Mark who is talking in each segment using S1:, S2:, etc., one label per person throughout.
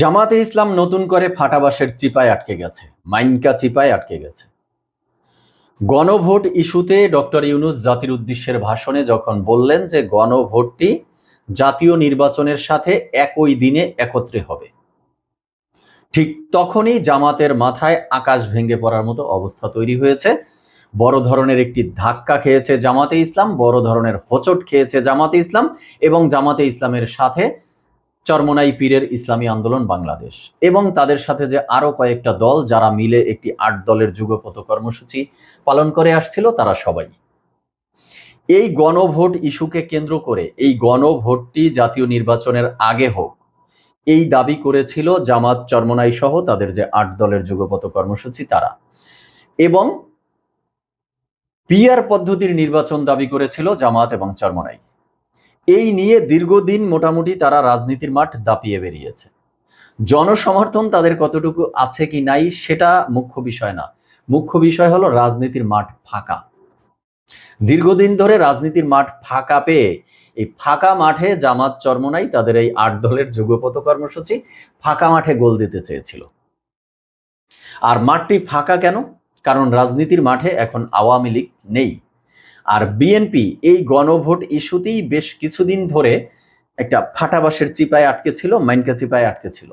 S1: জামাতে ইসলাম নতুন করে ফাটাবাসের চিপায় আটকে গেছে, মাইনকা চিপায় আটকে গেছে। গণভোট ইস্যুতে ডক্টর ইউনুস জাতির উদ্দেশ্যের ভাষণে যখন বললেন যে গণভোটটি জাতীয় নির্বাচনের সাথে একই দিনে একত্রে হবে, ঠিক তখনই জামাতের মাথায় আকাশ ভেঙে পড়ার মতো অবস্থা তৈরি হয়েছে। বড় ধরনের একটি ধাক্কা খেয়েছে জামাতে ইসলাম, বড় ধরনের হোঁচট খেয়েছে জামাতে ইসলাম এবং জামাতে ইসলামের সাথে চরমনাই পীরের ইসলামী আন্দোলন বাংলাদেশ এবং তাদের সাথে যে আরও কয়েকটা দল যারা মিলে একটি আট দলের যুগপত কর্মসূচি পালন করে আসছিল, তারা সবাই। এই গণভোট ইস্যুকে কেন্দ্র করে, এই গণভোটটি জাতীয় নির্বাচনের আগে হোক, এই দাবি করেছিল জামাত চরমনাই সহ তাদের যে আট দলের যুগপত কর্মসূচি, তারা। এবং পিআর পদ্ধতির নির্বাচন দাবি করেছিল জামাত এবং চরমনাই। এই নিয়ে দীর্ঘদিন মোটামুটি তারা রাজনীতির মাঠ দাপিয়ে বেরিয়েছে। জনসমর্থন তাদের কতটুকু আছে কি নাই সেটা মুখ্য বিষয় না। মুখ্য বিষয় হলো রাজনীতির মাঠ ফাঁকা। দীর্ঘদিন ধরে রাজনীতির মাঠ ফাঁকা পেয়ে এই ফাঁকা মাঠে জামাত চরমনাই তাদের এই আট দলের যুগপথ কর্মসূচি ফাঁকা মাঠে গোল দিতে চেয়েছিল। আর মাঠটি ফাঁকা কেন? কারণ রাজনীতির মাঠে এখন আওয়ামী লীগ নেই। আর বিএনপি এই গণভোট ইস্যুতেই বেশ কিছুদিন ধরে একটা ফাটাবাসের চিপায় আটকে ছিল, মাইনকা চিপায় আটকে ছিল।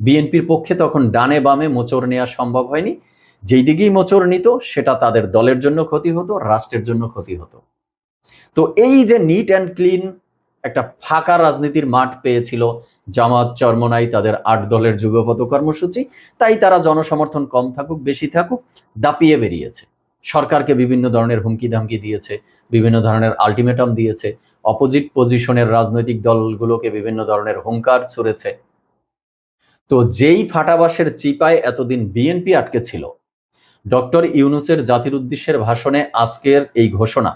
S1: বিএনপির পক্ষে তখন ডানে বামে মোচড় নেওয়া সম্ভব হয়নি। যেই দিকেই মোচড় নিত, সেটা তাদের দলের জন্য ক্ষতি হতো, রাষ্ট্রের জন্য ক্ষতি হতো। তো এই যে নিট অ্যান্ড ক্লিন একটা ফাঁকা রাজনীতির মাঠ পেয়েছিল, জামাত, চরমনাই, তাদের আট দলের যুগপত কর্মসূচি, তাই তারা জনসমর্থন কম থাকুক, বেশি থাকুক, দাপিয়ে বেরিয়েছে। সরকারকে বিভিন্ন ধরনের হুমকি ধামকি দিয়েছে, বিভিন্ন ধরনের আলটিমেটাম দিয়েছে অপোজিট পজিশনের রাজনৈতিক দলগুলোকে বিভিন্ন ধরনের হুঙ্কার ছুড়েছে। তো যেই ফাটাবাসের চিপায় এতদিন বিএনপি আটকে ছিল ডক্টর ইউনুসের জাতির উদ্দেশ্যের ভাষণে আজকের এই ঘোষণা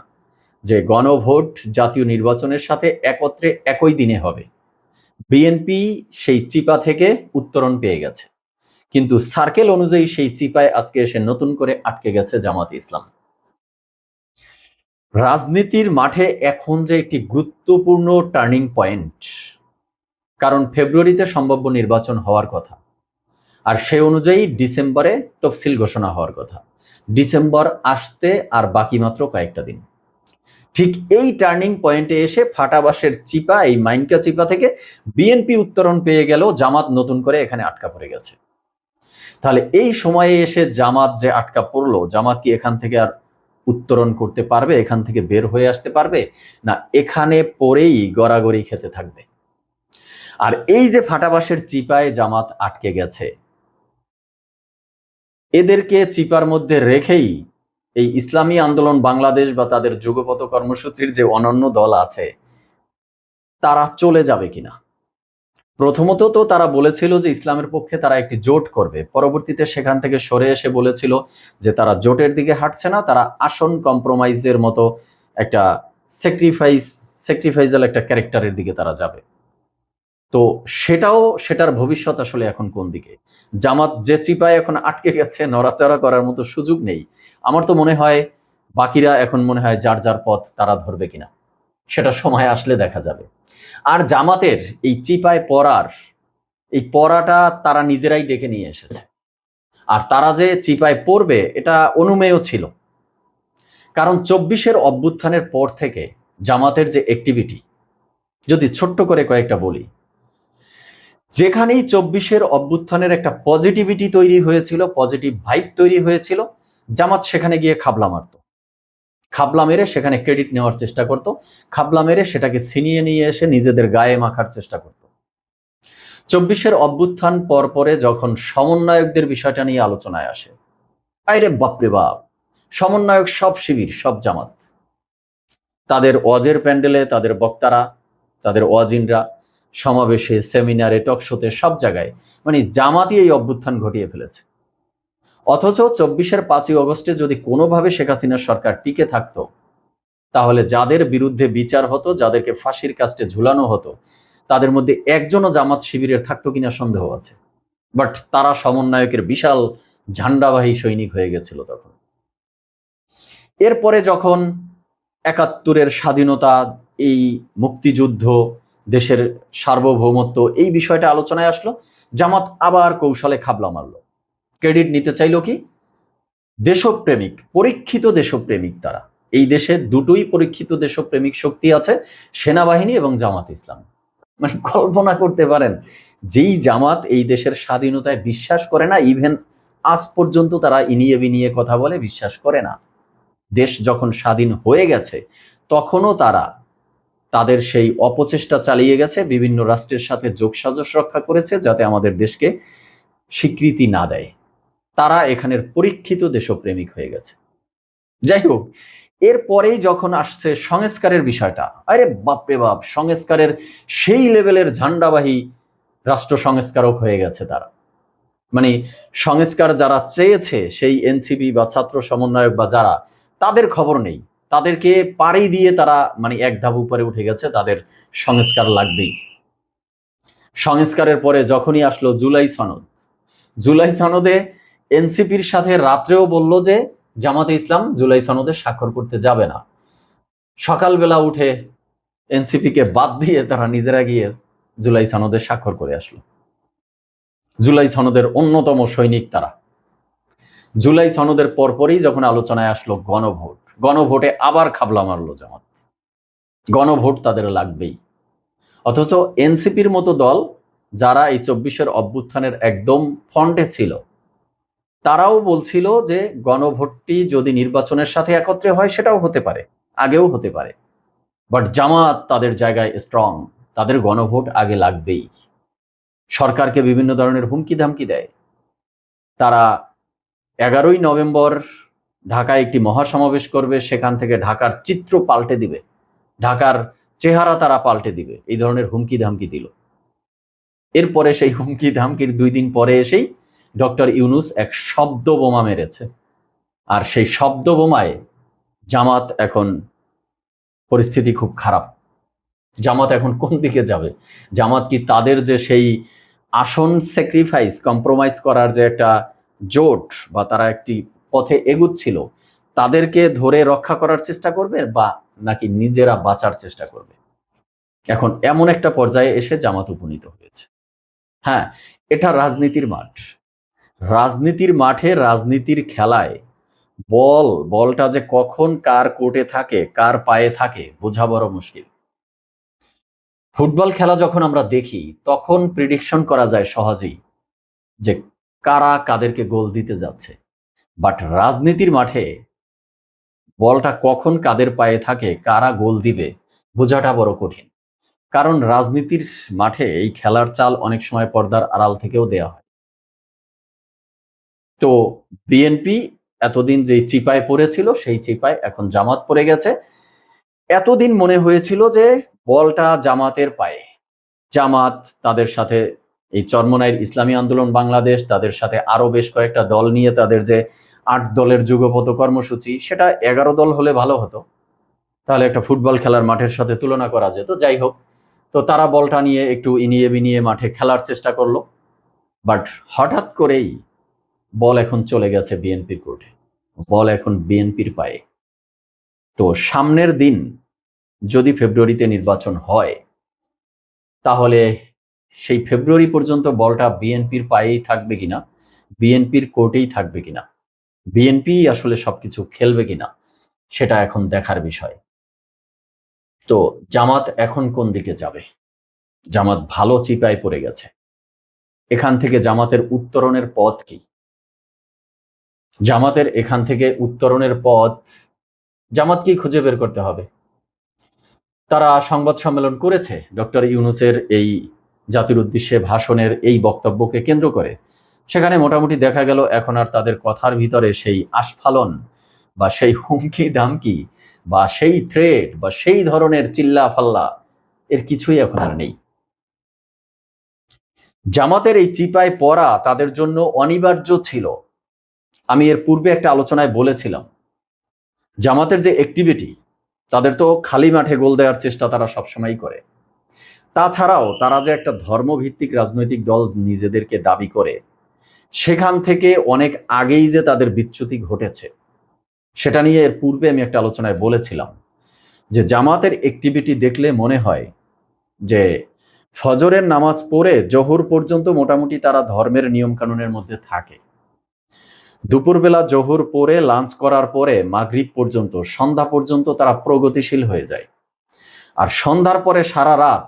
S1: যে গণভোট জাতীয় নির্বাচনের সাথে একত্রে একই দিনে হবে। বিএনপি সেই চিপা থেকে উত্তরণ পেয়ে গেছে। কিন্তু সার্কেল অনুযায়ী সেই চিপায় আজকে এসে নতুন করে আটকে গেছে জামাত ইসলাম। রাজনীতির মাঠে এখন যে একটি গুরুত্বপূর্ণ টার্নিং পয়েন্ট কারণ ফেব্রুয়ারিতে সম্ভাব্য নির্বাচন হওয়ার কথা, আর সে অনুযায়ী ডিসেম্বরে তফসিল ঘোষণা হওয়ার কথা। ডিসেম্বর আসতে আর বাকি মাত্র কয়েকটা দিন। ঠিক এই টার্নিং পয়েন্টে এসে ফাটাবাসের চিপা এই মাইনকা চিপা থেকে বিএনপি উত্তরণ পেয়ে গেল জামাত নতুন করে এখানে আটকা পড়ে গেছে। তাহলে এই সময়ে এসে জামাত যে আটকা পড়ল, জামাত কি এখান থেকে আর উত্তরণ করতে পারবে? এখান থেকে বের হয়ে আসতে পারবে? না, এখানে পরেই গড়াগড়ি খেতে থাকবে। আর এই যে ফাটাবাসের চিপায় জামাত আটকে গেছে, এদেরকে চিপার মধ্যে রেখেই এই ইসলামী আন্দোলন বাংলাদেশ বা তাদের যুগপত কর্মসূচির যে অনন্য দল আছে, তারা চলে যাবে কিনা? প্রথমত তো তারা বলেছিল যে ইসলামের পক্ষে তারা একটি জোট করবে। পরবর্তীতে সেখান থেকে সরে এসে বলেছিল যে তারা জোটের দিকে হাঁটছে না, তারা আসন কম্প্রোমাইজের মতো একটা স্যাক্রিফাইস স্যাক্রিফাইজাল একটা ক্যারেক্টারের দিকে তারা যাবে। তো সেটাও, সেটার ভবিষ্যৎ আসলে এখন কোন দিকে? জামাত যে চিপায় এখন আটকে গেছে, নড়াচড়া করার মতো সুযোগ নেই। আমার তো মনে হয় বাকিরা এখন মনে হয় যার যার পথ তারা ধরবে কিনা। সেটা সময় আসলে দেখা যাবে। আর জামাতের এই চিপায় পড়ার, এই পড়াটা তারা নিজেরাই ডেকে নিয়ে এসেছে। আর তারা যে চিপায় পড়বে, এটা অনুমেয় ছিল। কারণ চব্বিশের অভ্যুত্থানের পর থেকে জামাতের যে অ্যাক্টিভিটি যদি ছোট্ট করে কয়েকটা বলি, যেখানেই চব্বিশের অভ্যুত্থানের একটা পজিটিভিটি তৈরি হয়েছিল পজিটিভ ভাইব তৈরি হয়েছিল, জামাত সেখানে গিয়ে খাবলা মারত। খাবলা মেরে সেখানে ক্রেডিট নেওয়ার চেষ্টা করত। খাবলা মেরে সেটাকে ছিনিয়ে নিয়ে এসে নিজেদের গায়ে মাখার চেষ্টা করত। চব্বিশের অভ্যুত্থান পর পরে যখন সমন্বয়কদের বিষয়টা নিয়ে আলোচনায় আসে, আইরে বাপরে বাপ, সমন্বয়ক সব শিবির, সব জামাত। তাদের ওয়াজের প্যান্ডেলে তাদের বক্তারা, তাদের ওয়াজিনরা, সমাবেশে, সেমিনারে টকশোতে সব জায়গায় মানে জামাতই এই অভ্যুত্থান ঘটিয়ে ফেলেছে। অথচ চব্বিশের পাঁচই অগস্টে যদি কোনোভাবে শেখ হাসিনার সরকার টিকে থাকতো, তাহলে যাদের বিরুদ্ধে বিচার হতো, যাদেরকে ফাঁসির কাস্টে ঝুলানো হতো, তাদের মধ্যে একজনও জামাত শিবিরের থাকতো কিনা সন্দেহ আছে। বাট তারা সমন্বয়কের বিশাল ঝান্ডাবাহী সৈনিক হয়ে গেছিল তখন। এরপরে যখন একাত্তরের স্বাধীনতা, এই মুক্তিযুদ্ধ, দেশের সার্বভৌমত্ব, এই বিষয়টা আলোচনায় আসলো, জামাত আবার কৌশলে খাবলা মারলো। ক্রেডিট নিতে চাইলো কি? দেশপ্রেমিক, পরীক্ষিত দেশপ্রেমিক তারা। এই দেশে দুটোই পরীক্ষিত দেশপ্রেমিক শক্তি আছে, সেনাবাহিনী এবং জামাত ইসলাম। মানে কল্পনা করতে পারেন, যেই জামাত এই দেশের স্বাধীনতায় বিশ্বাস করে না ইভেন আজ পর্যন্ত তারা ইনিয়ে বিনিয়ে কথা বলে, বিশ্বাস করে না। দেশ যখন স্বাধীন হয়ে গেছে, তখনও তারা তাদের সেই অপচেষ্টা চালিয়ে গেছে, বিভিন্ন রাষ্ট্রের সাথে যোগসাজশ রক্ষা করেছে, যাতে আমাদের দেশকে স্বীকৃতি না দেয়। তারা এখানের পরীক্ষিত দেশপ্রেমিক হয়ে গেছে। যাই হোক, এরপরেই যখন আসছে সংস্কারের বিষয়টা, আরে বাপরে বাপ, সংস্কারের সেই লেভেলের ঝান্ডাবাহী রাষ্ট্র সংস্কারক হয়ে গেছে তারা। মানে সংস্কার যারা চেয়েছে, সেই এনসিপি বা ছাত্র সমন্বয়ক বা যারা, তাদের খবর নেই। তাদেরকে পাড়ি দিয়ে তারা মানে এক ধাপ উপরে উঠে গেছে, তাদের সংস্কার লাগবেই। সংস্কারের পরে যখনই আসলো জুলাই সনদ, জুলাই সনদে এনসিপির সাথে রাত্রেও বলল যে জামাতে ইসলাম জুলাই সনদে স্বাক্ষর করতে যাবে না। সকালবেলা উঠে এনসিপিকে বাদ দিয়ে তারা নিজেরা গিয়ে জুলাই সনদে স্বাক্ষর করে আসলো। জুলাই সনদের অন্যতম সৈনিক তারা। জুলাই সনদের পরপরই যখন আলোচনায় আসলো গণভোট, গণভোটে আবার খাবলা মারলো জামাত। গণভোট তাদের লাগবেই। অথচ এনসিপির মতো দল, যারা এই চব্বিশের অভ্যুত্থানের একদম ফন্টে ছিল তারাও বলছিল যে গণভোটটি যদি নির্বাচনের সাথে একত্রে হয়, সেটাও হতে পারে, আগেও হতে পারে। বাট জামাত তাদের জায়গায় স্ট্রং তাদের গণভোট আগে লাগবেই। সরকারকে বিভিন্ন ধরনের হুমকি ধামকি দেয়। তারা এগারোই নভেম্বর ঢাকায় একটি মহাসমাবেশ করবে, সেখান থেকে ঢাকার চিত্র পাল্টে দিবে। ঢাকার চেহারা তারা পাল্টে দিবে, এই ধরনের হুমকি ধামকি দিল। এরপরে সেই হুমকি ধামকির দুই দিন পরে এসেই ডক্টর ইউনুস এক শব্দ বোমা মেরেছে। আর সেই শব্দ বোমায় জামাত এখন পরিস্থিতি খুব খারাপ। জামাত এখন কোন দিকে যাবে? জামাত কি তাদের যে সেই আসন স্যাক্রিফাইস কম্প্রোমাইজ করার যে একটা জোট বা তারা একটি পথে এগুচ্ছিল, তাদেরকে ধরে রক্ষা করার চেষ্টা করবে বা নাকি নিজেরা বাঁচার চেষ্টা করবে? এখন এমন একটা পর্যায়ে এসে জামাত উপনীত হয়েছে। হ্যাঁ এটা রাজনীতির মাঠ। রাজনীতির মাঠে রাজনীতির খেলায়। বল, বলটা যে কখন কার কোর্টে থাকে, কার পায়ে থাকে, বোঝা বড় মুশকিল। ফুটবল খেলা যখন আমরা দেখি, তখন প্রিডিকশন করা যায় সহজেই যে কারা কাদেরকে গোল দিতে যাচ্ছে। বাট রাজনীতির মাঠে বলটা কখন কাদের পায়ে থাকে, কারা গোল দিবে, বোঝাটা বড় কঠিন। কারণ রাজনীতির মাঠে এই খেলার চাল অনেক সময় পর্দার আড়াল থেকেও দেয়া হয়। তো বিএনপি এতদিন যে চিপায় পড়েছিল, সেই চিপায় এখন জামাত পড়ে গেছে। এতদিন মনে হয়েছিল যে বলটা জামাতের পায়ে। জামাত তাদের সাথে, এই চরমনাইয়ের ইসলামী আন্দোলন বাংলাদেশ, তাদের সাথে আরও বেশ কয়েকটা দল নিয়ে তাদের যে আট দলের যুগপত কর্মসূচি, সেটা এগারো দল হলে ভালো হতো। তাহলে একটা ফুটবল খেলার মাঠের সাথে তুলনা করা যেত, যাই হোক। তো তারা বলটা নিয়ে একটু ইনিয়ে বিনিয়ে মাঠে খেলার চেষ্টা করল। বাট হঠাৎ করেই বল এখন চলে গেছে বিএনপির কোর্টে। বল এখন বিএনপির পায়ে। তো সামনের দিন যদি ফেব্রুয়ারিতে নির্বাচন হয়, তাহলে সেই ফেব্রুয়ারি পর্যন্ত বলটা বিএনপির পায়েই থাকবে কিনা, বিএনপির কোর্টেই থাকবে কিনা, বিএনপি আসলে সবকিছু খেলবে কিনা, সেটা এখন দেখার বিষয়। তো জামাত এখন কোন দিকে যাবে? জামাত ভালো চিপায় পড়ে গেছে। এখান থেকে জামাতের উত্তরণের পথ কি? জামাতের এখান থেকে উত্তরণের পথ জামাতকেই খুঁজে বের করতে হবে। তারা সংবাদ সম্মেলন করেছে। ডক্টর ইউনুসের এই জাতির উদ্দেশ্যে ভাষণের এই বক্তব্যকে কেন্দ্র করে। সেখানে মোটামুটি দেখা গেল এখন আর তাদের কথার ভিতরে সেই আস্ফালন বা সেই হুমকি দামকি বা সেই থ্রেড বা সেই ধরনের চিল্লা ফাল্লা এর কিছুই এখন আর নেই। জামাতের এই চিপায় পড়া তাদের জন্য অনিবার্য ছিল। আমি এর পূর্বে একটা আলোচনায় বলেছিলাম। জামাতের যে অ্যাক্টিভিটি তাদের তো খালি মাঠে গোল দেওয়ার চেষ্টা তারা সবসময়ই করে। তাছাড়াও তারা যে একটা ধর্মভিত্তিক রাজনৈতিক দল নিজেদেরকে দাবি করে, সেখান থেকে অনেক আগেই যে তাদের বিচ্যুতি ঘটেছে, সেটা নিয়ে এর পূর্বে আমি একটা আলোচনায় বলেছিলাম যে জামাতের অ্যাক্টিভিটি দেখলে মনে হয় যে ফজরের নামাজ পড়ে জোহর পর্যন্ত মোটামুটি তারা ধর্মের নিয়ম কানুনের মধ্যে থাকে। দুপুরবেলা জোহর পরে লাঞ্চ করার পরে মাগরিব পর্যন্ত, সন্ধ্যা পর্যন্ত তারা প্রগতিশীল হয়ে যায়। আর সন্ধ্যার পরে সারা রাত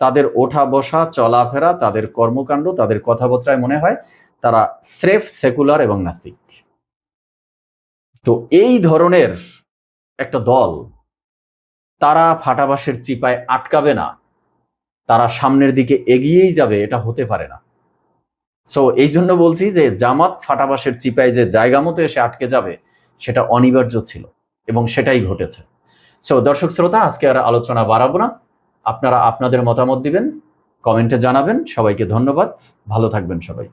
S1: তাদের ওঠা বসা, চলাফেরা, তাদের কর্মকাণ্ড, তাদের কথাবার্তায় মনে হয় তারা স্রেফ সেকুলার এবং নাস্তিক। তো এই ধরনের একটা দল তারা ফাটাবাসের চিপায় আটকাবে না। তারা সামনের দিকে এগিয়েই যাবে, এটা হতে পারে না। সো এই জন্য বলছি যে জামাত ফাটাবাসের চিপায় যে জায়গা মতো এসে আটকে যাবে, সেটা অনিবার্য ছিল এবং সেটাই ঘটেছে। সো দর্শক শ্রোতা, আজকে আর আলোচনা বাড়াবো না। আপনারা আপনাদের মতামত দিবেন, কমেন্টে জানাবেন। সবাইকে ধন্যবাদ। ভালো থাকবেন সবাই।